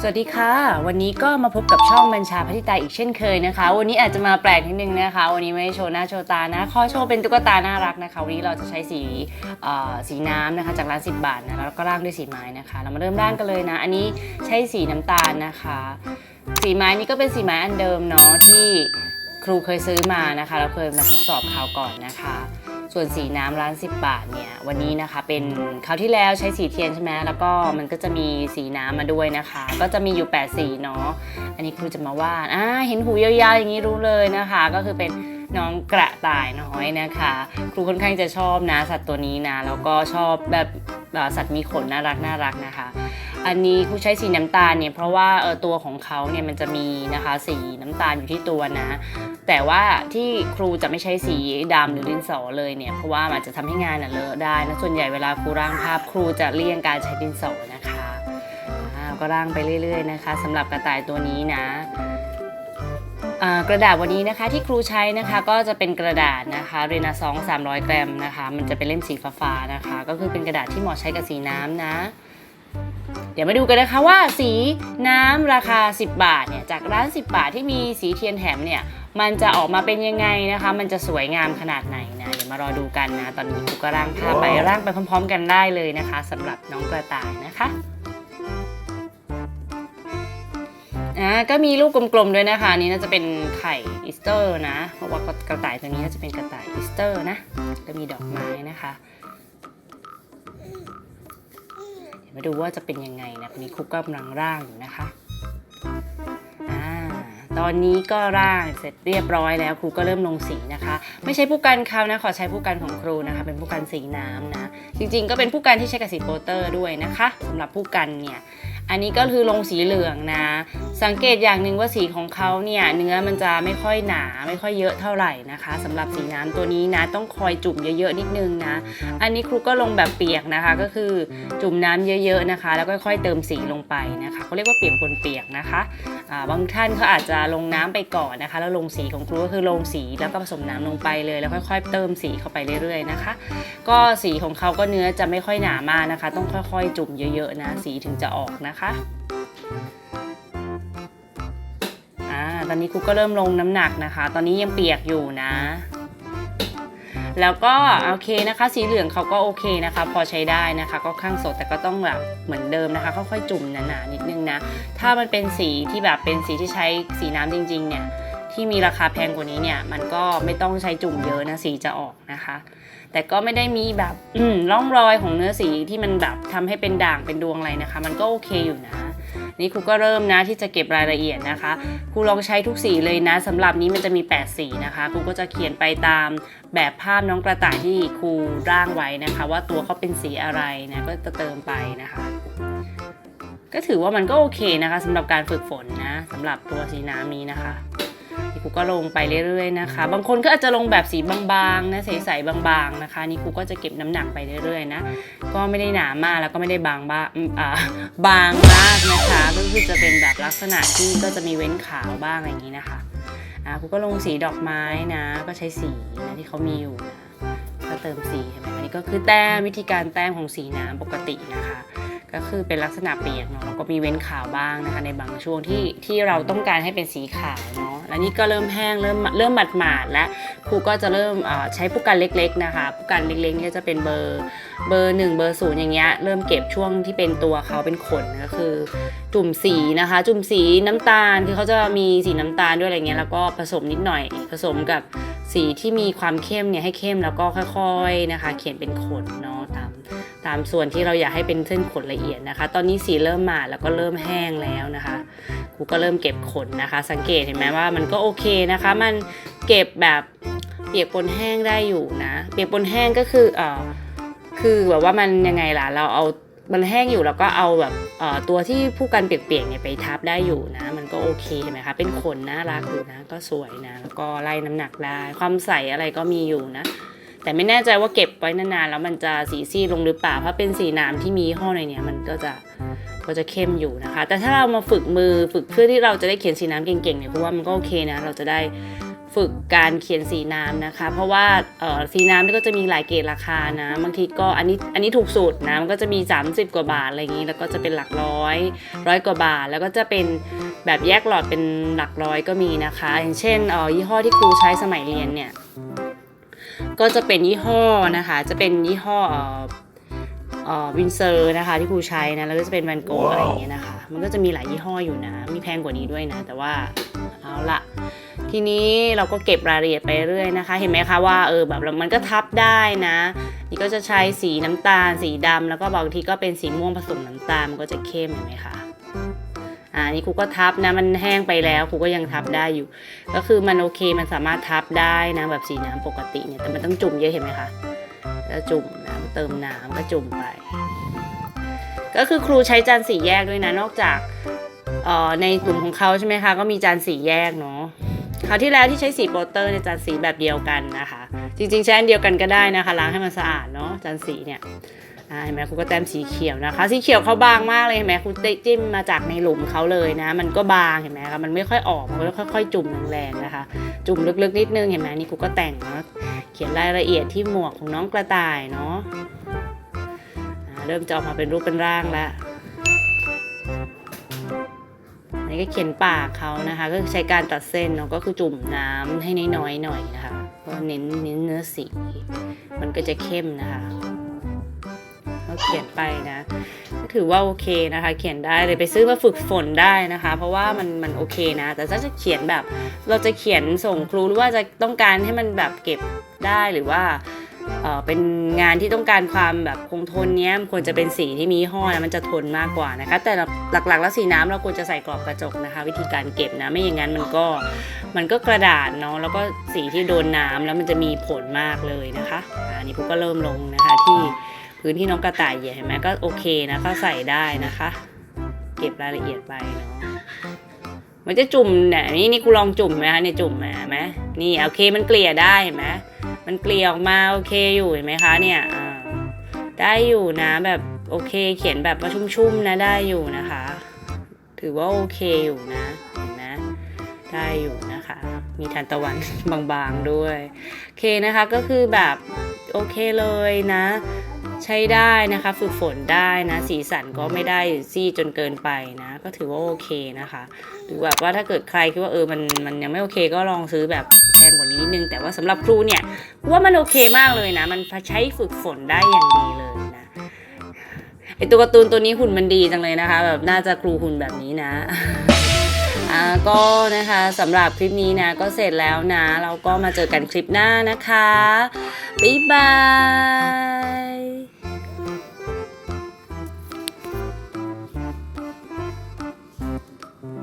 สวัสดีค่ะ วันนี้ก็มาพบกับช่องบัญชาพัทิตาอีกเช่นเคยนะคะ วันนี้อาจจะมาแปลกนิดนึงนะคะ วันนี้ไม่ได้โชว์หน้าโชว์ตานะขอโชว์เป็นตุ๊กตาน่ารักนะคะ วันนี้เราจะใช้สีเอ่อสีน้ำนะคะจากร้าน 10 บาทนะแล้วก็ร่างด้วยสีไม้นะคะ เรามาเริ่มร่างกันเลยนะ อันนี้ใช้สีน้ำตาลนะคะ สีไม้นี่ก็เป็นสีไม้อันเดิมเนาะที่ครูเคยซื้อมานะคะ เราเคยมาทดสอบคราวก่อนนะคะ ส่วนสีน้ำร้าน 10 บาทเนี่ยวันนี้นะคะเป็นคราวที่แล้วใช้สีเทียนใช่ไหมแล้วก็มันก็จะมีสีน้ำมาด้วยนะคะ ก็จะมีอยู่ 8 สีเนาะอันนี้ครูจะมาว่าดอ่าเห็นหูยาวๆอย่างนี้รู้เลยนะคะ ก็คือเป็นน้องกระต่ายน้อยนะคะ ครูค่อนข้างจะชอบนะสัตว์ตัวนี้นะแล้วก็ชอบแบบสัตว์มีขนน่ารักน่ารักนะคะ อันนี้ครูใช้สีน้ำตาลเนี่ยเพราะว่าเออตัวของเขาเนี่ยมันจะมีนะคะสีน้ำตาลอยู่ที่ตัวนะ แต่ว่าที่ครูจะไม่ใช้สีดำหรือดินสอเลยเนี่ยเพราะว่ามันจะทำให้งานน่ะเลอะได้นะส่วนใหญ่เวลาครูร่างภาพครูจะเลี่ยงการใช้ดินสอนะคะอ่าก็ร่างไปเรื่อยๆนะคะสำหรับกระต่ายตัวนี้นะกระดาษวันนี้นะคะที่ครูใช้นะคะก็จะเป็นกระดาษนะคะเรนาซอง300 กรัมนะคะ มันจะเป็นเล่มสีฟ้าๆนะคะ ก็คือเป็นกระดาษที่เหมาะใช้กับสีน้ำนะ ดี๋ยวมาดูกันนะคะว่าสีน้ำราคา 10 บาทเนี่ยจากร้าน 10 บาทที่มีสีเทียนแถมเนี่ยมันจะออกมาเป็นยังไงนะคะ มันจะสวยงามขนาดไหนนะเดี๋ยวมารอดูกันนะ ตอนนี้ครูก็ร่างภาพไปร่างไปพร้อม ๆ กันได้เลยนะคะสำหรับน้องกระต่ายนะคะอ่าก็มีลูกกลมๆด้วยนะคะอันนี้น่าจะเป็นไข่อีสเตอร์นะเพราะว่ากระต่ายตัวนี้น่าจะเป็นกระต่ายอีสเตอร์นะก็มีดอกไม้นะคะ มาดูว่าจะเป็นยังไงนะวันนี้ครูก็กำลังร่างอยู่นะคะตอนนี้ก็ร่างเสร็จเรียบร้อยแล้วครูก็เริ่มลงสีนะคะ ไม่ใช่ผู้กันเขานะขอใช้ผู้กันของครูนะคะ เป็นผู้กันสีน้ำนะ จริงๆ ก็เป็นผู้กันที่ใช้กับสีโปสเตอร์ด้วยนะคะสำหรับผู้กันเนี่ย อันนี้ก็คือลงสีเหลืองนะ สังเกตอย่างหนึ่งว่าสีของเขาเนี่ยเนื้อมันจะไม่ค่อยหนาไม่ค่อยเยอะเท่าไหร่นะคะสำหรับสีน้ำตัวนี้นะ ต้องคอยจุ่มเยอะๆนิดนึงนะ อันนี้ครูก็ลงแบบเปียกนะคะ ก็คือจุ่มน้ำเยอะๆนะคะ แล้วก็ค่อยๆเติมสีลงไปนะคะเขาเรียกว่าเปียกปนเปียกนะคะบางท่านเขาอาจจะลงน้ำไปก่อนนะคะ แล้วลงสีของครูก็คือลงสีแล้วก็ผสมน้ำลงไปเลยแล้วค่อย ๆ เติมสีเข้าไปเรื่อยๆนะคะ ก็สีของเขาก็เนื้อจะไม่ค่อยหนามากนะคะ ต้องค่อยๆ จุ่มเยอะๆนะ สีถึงจะออกนะคะอ่าตอนนี้ครูก็เริ่มลงน้ำหนักนะคะ ตอนนี้ยังเปียกอยู่นะ แล้วก็โอเคนะคะ สีเหลืองเขาก็โอเคนะคะ พอใช้ได้นะคะ ก็ข้างสดแต่ก็ต้องแบบเหมือนเดิมนะคะค่อยๆจุ่มหนาๆนิดนึงนะ ถ้ามันเป็นสีที่แบบเป็นสีที่ใช้สีน้ำจริง ๆ เนี่ย ที่มีราคาแพงกว่านี้เนี่ย มันก็ไม่ต้องใช้จุ่มเยอะนะสีจะออกนะคะ แต่ก็ไม่ได้มีแบบร่องรอยของเนื้อสีที่มันแบบทำให้เป็นด่างเป็นดวงอะไรนะคะ มันก็โอเคอยู่นะนี่ครูก็เริ่มนะที่จะเก็บรายละเอียดนะคะครูลองใช้ทุกสีเลยนะสำหรับนี้มันจะมี 8 สีนะคะครูก็จะเขียนไปตามแบบภาพน้องกระต่ายที่ครูร่างไว้นะคะ ว่าตัวเขาเป็นสีอะไรนะก็จะเติมไปนะคะ ก็ถือว่ามันก็โอเคนะคะสำหรับการฝึกฝนนะสำหรับตัวสีน้ำนี้นะคะ นี่ครูก็ลงไปเรื่อยๆนะคะ บางคนก็อาจจะลงแบบสีบางๆนะใสๆบางๆนะคะ นี่ครูก็จะเก็บน้ำหนักไปเรื่อยๆนะ ก็ไม่ได้หนามากแล้วก็ไม่ได้บางบ้าอืมอ่าบางมากนะคะก็คือจะเป็นแบบลักษณะที่ก็จะมีเว้นขาวบ้างอะไรอย่างนี้นะคะอ่าครูก็ลงสีดอกไม้นะ ก็ใช้สีนะที่เขามีอยู่นะก็เติมสีเห็นไหมอันนี้ก็คือแต้มวิธีการแต้มของสีน้ำปกตินะคะ ก็คือเป็นลักษณะเปียกเนาะแล้วก็มีเว้นขาวบ้างนะคะ ในบางช่วงที่ที่เราต้องการให้เป็นสีขาวเนาะแล้วนี่ก็เริ่มแห้งเริ่มเริ่มหมาดหมาดๆแล้วครูก็จะเริ่มใช้ผู้กันเล็กๆนะคะผู้กันเล็กๆเนี่ยจะเป็นเบอร์เบอร์หนึ่งเบอร์ศูนย์อย่างเงี้ยเริ่มเก็บช่วงที่เป็นตัวเขาเป็นขนก็คือ จุ่มสีนะคะ จุ่มสีน้ำตาลคือเขาจะมีสีน้ำตาลด้วยอะไรเงี้ยแล้วก็ผสมนิดหน่อยผสมกับสีที่มีความเข้มเนี่ยให้เข้มแล้วก็ค่อย ๆนะคะ เขียนเป็นขนเนาะ ตามส่วนที่เราอยากให้เป็นเส้นขนละเอียดนะคะ ตอนนี้สีเริ่มมาแล้วก็เริ่มแห้งแล้วนะคะครูก็เริ่มเก็บขนนะคะ สังเกตเห็นไหมว่ามันก็โอเคนะคะ มันเก็บแบบเปียกปนแห้งได้อยู่นะ เปียกปนแห้งก็คือเอ่อคือแบบว่ามันยังไงล่ะเราเอามันแห้งอยู่แล้วก็เอาแบบเออตัวที่ผู้กันเปียกๆเนี่ยไปทับได้อยู่นะ มันก็โอเคเห็นไหมคะเป็นขนน่ารักอยู่นะ ก็สวยนะ แล้วก็ไล่น้ำหนักได้ ความใสอะไรก็มีอยู่นะ แต่ไม่แน่ใจว่าเก็บไว้นานๆแล้วมันจะสีซีดลงหรือเปล่าเพราะเป็นสีน้ำที่มียี่ห้อในเนี้ยมันก็จะก็จะเข้มอยู่นะคะ แต่ถ้าเรามาฝึกมือฝึกเพื่อที่เราจะได้เขียนสีน้ำเก่งๆเนี่ยเพราะว่ามันก็โอเคนะเราจะได้ฝึกการเขียนสีน้ำนะคะ เพราะว่าสีน้ำนี่ก็จะมีหลายเกรดราคานะบางทีก็อันนี้อันนี้ถูกสุดนะมันก็จะมี 30 กว่าบาทอะไรอย่างนี้ แล้วก็จะเป็นหลักร้อยร้อยกว่าบาท แล้วก็จะเป็นแบบแยกหลอดเป็นหลักร้อยก็มีนะคะ อย่างเช่นออยี่ห้อที่ครูใช้สมัยเรียนเนี่ย ก็จะเป็นยี่ห้อนะคะ จะเป็นยี่ห้อเอ่อเอ่อวินเซอร์นะคะที่ครูใช้นะแล้วก็จะเป็นแวนโกะอะไรอย่างเงี้ยนะคะ มันก็จะมีหลายยี่ห้ออยู่นะ มีแพงกว่านี้ด้วยนะ แต่ว่าเอาละทีนี้เราก็เก็บรายละเอียดไปเรื่อยนะคะ เห็นไหมคะว่าเออแบบมันก็ทับได้นะ นี่ก็จะใช้สีน้ำตาล สีดำแล้วก็บางทีก็เป็นสีม่วงผสมน้ำตาลมันก็จะเข้มเห็นไหมคะ อ่านี่ครูก็ทับนะมันแห้งไปแล้วครูก็ยังทับได้อยู่ ก็คือมันโอเคมันสามารถทับได้นะแบบสีน้ำปกติเนี่ยแต่มันต้องจุ่มเยอะเห็นไหมคะแล้วจุ่มน้ำเติมน้ำก็จุ่มไป ก็คือครูใช้จานสีแยกด้วยนะนอกจากออในกลุ่มของเขาใช่ไหมคะก็มีจานสีแยกเนาะคราวที่แล้วที่ใช้สีโปสเตอร์ในยจานสีแบบเดียวกันนะคะ จริงๆใช้อันเดียวกันก็ได้นะคะล้างให้มันสะอาดเนาะจานสีเนี่ย เห็นไหมครูก็แต้มสีเขียวนะคะ สีเขียวเขาบางมากเลยเห็นไหมครูจิ้มมาจากในหลุมเขาเลยนะ มันก็บางเห็นไหมคะมันไม่ค่อยออกมันก็ค่อยๆ จุ่มแรงๆนะคะ จุ่มลึกๆนิดนึงเห็นไหมนี่ครูก็แต่งเนาะเขียนรายละเอียดที่หมวกของน้องกระต่ายเนาะเริ่มจะออกมาเป็นรูปเป็นร่างแล้วอันนี้ก็เขียนปากเขานะคะ ก็ใช้การตัดเส้นเนาะก็คือจุ่มน้ำให้น้อยๆหน่อยนะคะเพราะเน้นเน้นเนื้อสี มันก็จะเข้มนะคะ เขียนไปนะก็ถือว่าโอเคนะคะ เขียนได้เลยไปซื้อมาฝึกฝนได้นะคะ เพราะว่ามันมันโอเคนะ แต่ถ้าจะเขียนแบบ เราจะเขียนส่งครูหรือว่าจะต้องการให้มันแบบเก็บได้หรือว่าเป็นงานที่ต้องการความแบบคงทนเนี้ยควรจะเป็นสีที่มียี่ห้อนะมันจะทนมากกว่านะคะ แต่หลักๆ แล้วสีน้ำเราควรจะใส่กรอบกระจกนะคะ วิธีการเก็บนะไม่อย่างนั้นมันก็มันก็กระดาษเนาะแล้วก็สีที่โดนน้ำแล้วมันจะมีผลมากเลยนะคะอะอันนี้พวกก็เริ่มลงนะคะที่ พื้นที่น้องกระต่ายเหยียบเห็นไหมก็โอเคนะก็ใส่ได้นะคะ เก็บรายละเอียดไปเนาะมันจะจุ่มเนี่ยนี่นี่กูลองจุ่มไหมคะเนี่ยจุ่มไหมไหมนี่โอเคมันเกลี่ยได้เห็นไหมมันเกลี่ยออกมาโอเคอยู่เห็นไหมคะเนี่ยได้อยู่นะแบบโอเคเขียนแบบว่าชุ่มๆนะได้อยู่นะคะ ถือว่าโอเคอยู่นะเห็นไหมได้อยู่นะคะ มีทานตะวันบางๆด้วยโอเคนะคะก็คือแบบโอเคเลยนะ ใช้ได้นะคะ ฝึกฝนได้นะสีสันก็ไม่ได้ซีดจนเกินไปนะ ก็ถือว่าโอเคนะคะ หรือแบบว่าถ้าเกิดใครคิดว่าเออมันมันยังไม่โอเค ก็ลองซื้อแบบแพงกว่านี้นิดนึง แต่ว่าสำหรับครูเนี่ยว่ามันโอเคมากเลยนะ มันใช้ฝึกฝนได้อย่างดีเลยนะไอตัวการ์ตูนตัวนี้หุ่นมันดีจังเลยนะคะ แบบน่าจะครูหุ่นแบบนี้นะ ก็นะคะสำหรับคลิปนี้นะก็เสร็จแล้วนะ เราก็มาเจอกันคลิปหน้านะคะ บ๊ายบาย